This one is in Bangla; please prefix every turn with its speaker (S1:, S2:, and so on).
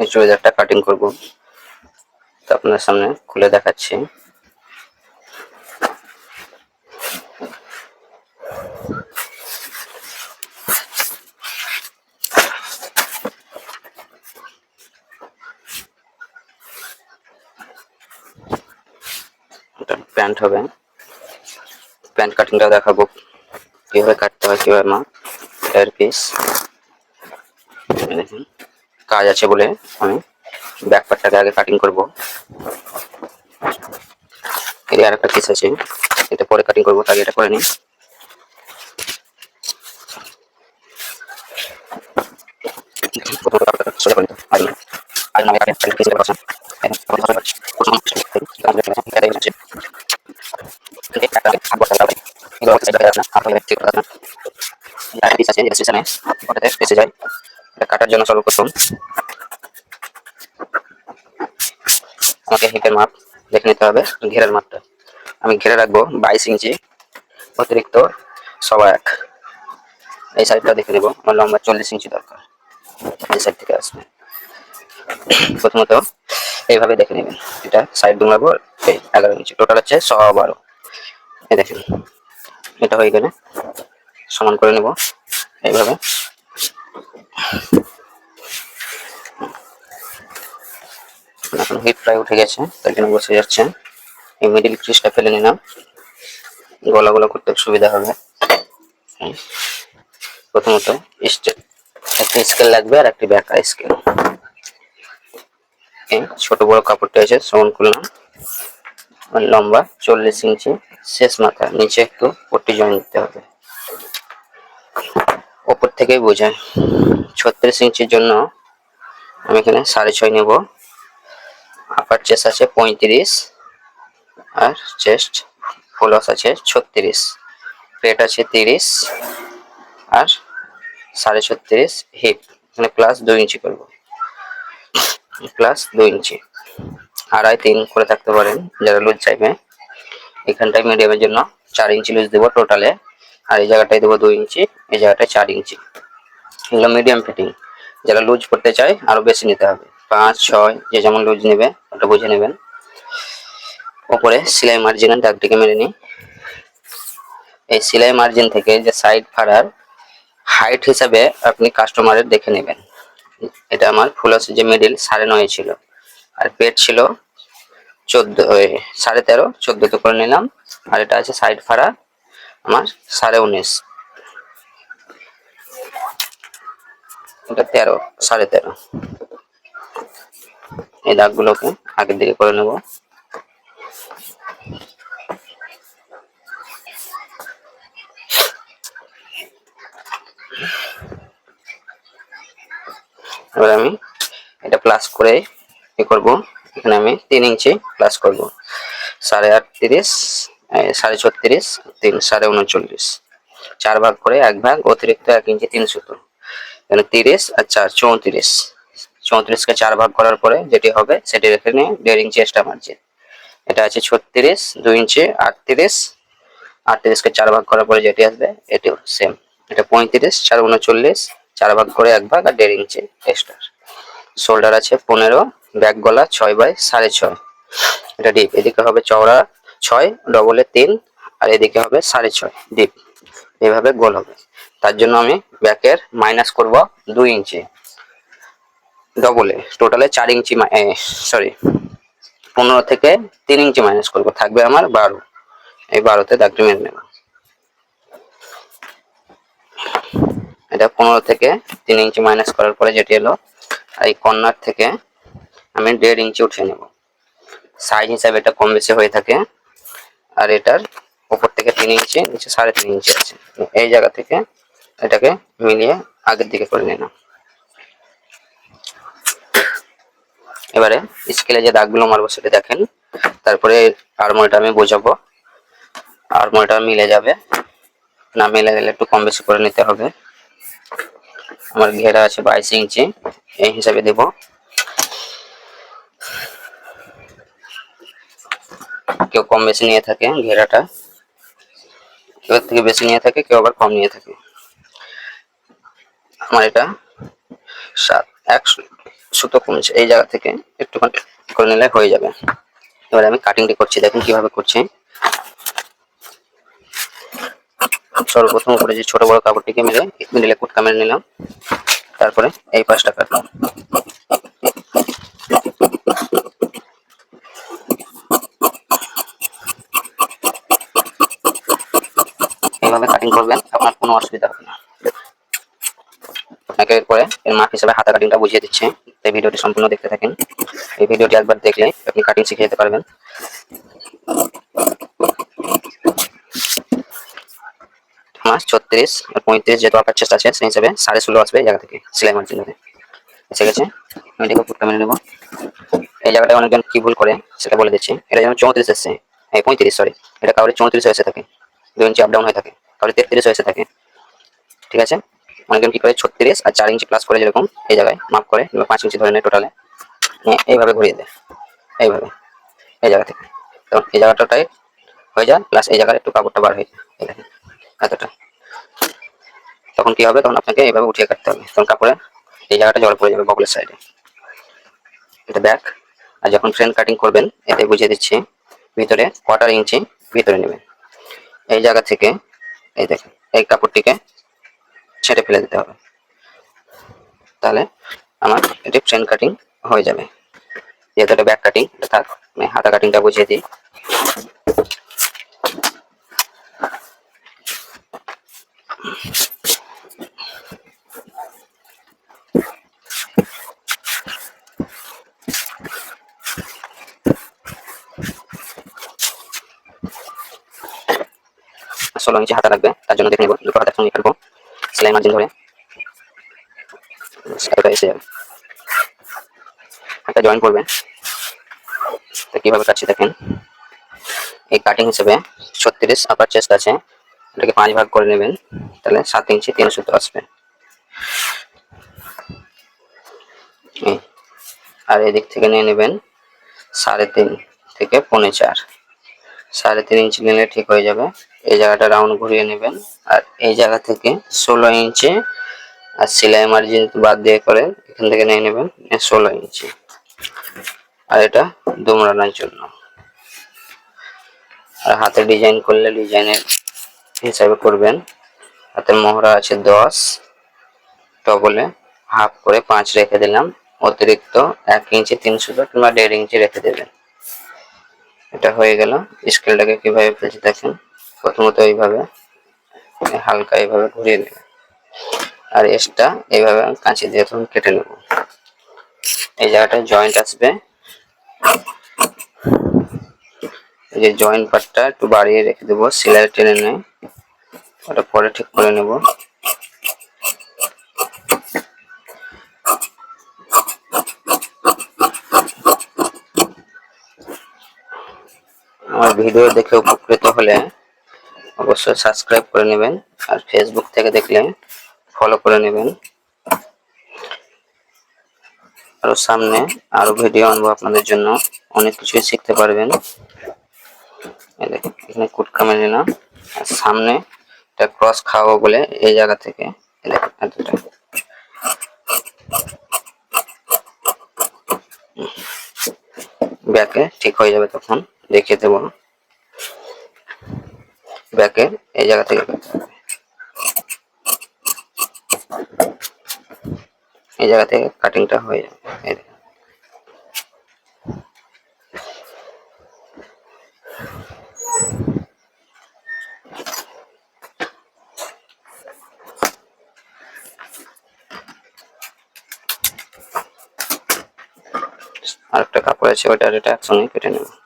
S1: এই চুড়িদারটা কাটিং করব। তো আপনার সামনে খুলে দেখাচ্ছি। প্যান্ট হবে। প্যান্ট কাটিংটা দেখাবো। কীভাবে কাটতে হয়, কীভাবে মা এর পিস দেখুন। কাজ আছে বলে আমি ব্যাক পার্টটাকে আগে কাটিং করব। এর আর একটা পিস আছে এটা পরে কাটিং করব তাকে এটা করে নিই। যায়। কাটার জন্য সর্বপ্রথম আমাকে হিপের মাপ দেখে নিতে হবে, ঘেরের মাপটা। আমি ঘেরে রাখব বাইশ ইঞ্চি, অতিরিক্ত সবা এক। এই সাইডটা দেখে নেব, আমার লম্বা চল্লিশ ইঞ্চি দরকার। এই সাইড থেকে আসবে। প্রথমত এইভাবে দেখে নেবেন, এটা সাইড দুমাবো এই এগারো ইঞ্চি। টোটাল হচ্ছে ছ বারো এই দেখেন, এটা হয়ে গেলে সমান করে নেব, এইভাবে। এখন হিট প্রায় উঠে গেছে, তার জন্য বসে যাচ্ছে এই মিডিল ক্রিসটা ফেলে নিলাম। গলা গলা করতে সুবিধা হবে। প্রথমত একটা স্কেল লাগবে আর একটি ব্যাকা স্কেল ছোট বড় কাপড়টা আছে সমান করলাম। লম্বা চল্লিশ ইঞ্চি শেষ মাথা, নিচে একটু পট্টি জয়েন দিতে হবে। ওপর থেকেই বোঝায়। ছত্রিশ ইঞ্চির জন্য আমি এখানে সাড়ে ছয় নেব। আপার চেস্ট আছে পঁয়ত্রিশ আর চেস্ট ফোলস আছে ছত্রিশ। পেট আছে তিরিশ আর সাড়ে ছত্রিশ হিপ মানে প্লাস দুই ইঞ্চি করব। প্লাস দুই ইঞ্চি। আড়াই তিন করে থাকতে পারেন, যারা লুজ চাইবে। এখানটায় মিডিয়ামের জন্য চার ইঞ্চি লুজ দেবো টোটালে আর এই জায়গাটায় দেবো দুই ইঞ্চি, এই জায়গাটায় চার ইঞ্চি। এগুলো মিডিয়াম ফিটিং যারা লুজ করতে চায় আরও বেশি নিতে হবে। পাঁচ, ছয়, যে যেমন লুজ নেবে, ওটা বুঝে নেবেন। ওপরে সেলাই মার্জিনের দাগটিকে মেরে নিই। এই সেলাই মার্জিন থেকে যে সাইড ফাড়ার হাইট হিসাবে আপনি কাস্টমারের দেখে নেবেন। এটা আমার ফুল হাউসের যে মিডিল সাড়ে নয় ছিল। আর পেট ছিল চোদ্দ সাড়ে তেরো চোদ্দতে করে নিলাম। আর এটা আছে সাইড ফাড়া আমার সাড়ে উনিশ। এটা তেরো, সাড়ে তেরো। এই দাগগুলোকে আগের দিকে করে নেব। এবার আমি এটা প্লাস করে কি করব। এখানে আমি তিন ইঞ্চি প্লাস করব। সাড়ে আটত্রিশ সাড়ে ছত্রিশ, তিন, সাড়ে উনচল্লিশ। চার ভাগ করে এক ভাগ, অতিরিক্ত এক ইঞ্চি তিন সুতো এখানে তিরিশ আর চার, চৌত্রিশ। চৌত্রিশকে চার ভাগ করার পরে যেটি হবে সেটি রেখে নিয়ে দেড় ইঞ্চি এক্সট্রা মার্জিন এটা আছে ছত্রিশ, দুই ইঞ্চি আটত্রিশ। আটত্রিশকে চার ভাগ করার পরে যেটি আসবে এটিও সেম এটা পঁয়ত্রিশ, চার উনচল্লিশ, চার ভাগ করে এক ভাগ আর দেড় ইঞ্চি এক্সট্রা শোল্ডার আছে পনেরো ব্যাক গলা ছয় বাই সাড়ে ছয়। এটা ডিপ এদিকে হবে চওড়া ছয় ডবলে তিন, আর এদিকে হবে সাড়ে ছয় ডিপ এইভাবে গোল হবে। তার জন্য আমি ব্যাকের মাইনাস করব দুই ইঞ্চি। ডবলে টোটালে চার ইঞ্চি সরি পনেরো থেকে তিন ইঞ্চি মাইনাস করব। থাকবে আমার বারো। এই বারোতে দাগটি মেরে নেব। এটা পনেরো থেকে তিন ইঞ্চি মাইনাস করার পরে যেটি এলো, এই কর্নার থেকে আমি দেড় ইঞ্চি উঠিয়ে নেব। সাইজ হিসাবে এটা কম বেশি হয়ে থাকে। আর এটার উপর থেকে তিন ইঞ্চি, নিচে সাড়ে তিন ইঞ্চি আছে। এই জায়গা থেকে এটাকে মিলিয়ে আগের দিকে করে নিলাম। এবারে স্কেলে যে দাগগুলো মারবো সেটা দেখেন। তারপরে আরমোলটা আমি বোঝাবো। আরমোলটা মিলে যাবে। না মিলে গেলে একটু কম বেশি করে নিতে হবে। আমার ঘেরা আছে বাইশ ইঞ্চি। এই হিসাবে দেব। কেউ কম বেশি নিয়ে থাকে ঘেরাটা কেউ থেকে বেশি নিয়ে থাকে, কেউ আবার কম নিয়ে থাকে। আমার এটা সাত এক সু- সুতো কমছে এই জায়গা থেকে একটুখানি করে নিলে হয়ে যাবে। এবারে আমি কাটিংটি করছি, দেখুন কীভাবে করছি। সর্বপ্রথম উপরে যে ছোট বড় কাপড়টিকে মিলে মিডিলে কুটকা মেরে নিলাম, তারপরে এই পাশটা কাটলাম। এইভাবে কাটিং করবেন, আপনার কোনো অসুবিধা হবে না। এরপরে এর মাপ হিসেবে হাতা কাটিংটা বুঝিয়ে দিচ্ছে। ভিডিওটি সম্পূর্ণ দেখতে থাকেন। এই ভিডিওটি একবার দেখলে আপনি কাটিং শিখে যেতে পারবেন। আমার ছত্রিশ আর পঁয়ত্রিশ যেহেতু আপার চেষ্টা আছে, সেই হিসাবে সাড়ে ষোলো আসবে এই জায়গা থেকে, সেলাই মার্জিন ধরে এসে গেছে। আমি এটাকে ফুটকা মেনে নেব। এই জায়গাটায় অনেকজন কি ভুল করে সেটা বলে দিচ্ছি। এটা যেমন চৌত্রিশ এসছে। এই পঁয়ত্রিশ সরি এটা কাউরে চৌত্রিশ এসে থাকে। দু ইঞ্চি আপ ডাউন হয়ে থাকে। কাউরে তেত্রিশ এসে থাকে। ঠিক আছে? অনেকজন কি করে? ছত্রিশ আর চার ইঞ্চি প্লাস করে যেরকম এই জায়গায় মাপ করে পাঁচ ইঞ্চি ধরে নেয় টোটালে এইভাবে ঘুরিয়ে দেয় এইভাবে, এই জায়গা থেকে। তো এই জায়গাটাই হয়ে যায় প্লাস এই জায়গায় একটু কাপড়টা বার হয়ে যায় এতটা। তখন কি হবে? তখন আপনাকে এইভাবে উঠিয়ে কাটতে হবে। তখন কাপড়ে এই জায়গাটা জল পড়ে যাবে বগলের সাইডে এটা ব্যাক আর যখন ফ্রেন্ড কাটিং করবেন, এতে বুঝিয়ে দিচ্ছি, ভিতরে কোয়ার্টার ইঞ্চি ভিতরে নেবেন। এই জায়গা থেকে, এই দেখেন, এই কাপড়টিকে ছেড়ে ফেলে দিতে হবে। তাহলে আমার এটি ফ্রেন্ড কাটিং হয়ে যাবে। যেহেতু এটা ব্যাক কাটিং থাক আমি হাতা কাটিংটা বুঝিয়ে দিই। ষোলো ইঞ্চি হাতা লাগবে, তার জন্য দেখে নেব, দুটো হাতের সঙ্গে ফেলব সেলাই মার্জিন ধরে। একটা জয়েন করবেন কীভাবে কাটছি দেখেন। এই কাটিং হিসেবে ছত্রিশ আপার চেস্ট আছে। এটাকে পাঁচ ভাগ করে নেবেন। তাহলে সাত ইঞ্চি তিন সুতো আসবে। আর এদিক থেকে নিয়ে নেবেন সাড়ে তিন থেকে পৌনে চার। সাড়ে তিন ইঞ্চি নিলে ঠিক হয়ে যাবে। এই জায়গাটা রাউন্ড ঘুরিয়ে নেবেন। আর এই জায়গা থেকে ষোলো ইঞ্চি আর সেলাই মার্জিন বাদ দিয়ে করে এখান থেকে নিয়ে নেবেন ষোলো ইঞ্চি। আর এটা দুমড়ানোর জন্য। আর হাতে ডিজাইন করলে ডিজাইনের হিসাবে করবেন। হাতের মোহরা আছে দশ ডবলে হাফ করে পাঁচ রেখে দিলাম। অতিরিক্ত এক ইঞ্চি, তিন সুতো কিংবা দেড় ইঞ্চি রেখে দেবেন। এটা হয়ে গেল। স্কেলটাকে কীভাবে ফেলছি দেখেন। প্রথমত এইভাবে হালকা এইভাবে ঘুরিয়ে নেবেন আর এসটা এইভাবে কাঁচি দিয়ে তখন কেটে নেব। এই জায়গাটায় জয়েন্ট আসবে। এই যে জয়েন্ট পার্টটা একটু বাড়িয়ে রেখে দেবো সেলাই টেনে নেয়। ওটা পরে ঠিক করে নেব। আমার ভিডিও দেখে উপকৃত হলে অবশ্যই সাবস্ক্রাইব করে নেবেন আর ফেসবুক থেকে দেখলে ফলো করে নেবেন। আরও সামনে আরও ভিডিও আনব আপনাদের জন্য। অনেক কিছুই শিখতে পারবেন। এখানে কুটকা মেরে নিলাম আর সামনে এটা ক্রস খাওয়াবো বলে এই জায়গা থেকে। এতটা ব্যাকে ঠিক হয়ে যাবে তখন। দেখিয়ে দেবো। ব্যাকের এই জায়গা থেকে। এই জায়গা থেকে কাটিংটা হয়ে যাবে, এই। আরেকটা কাপড় আছে আর এটা একসঙ্গে কেটে নেব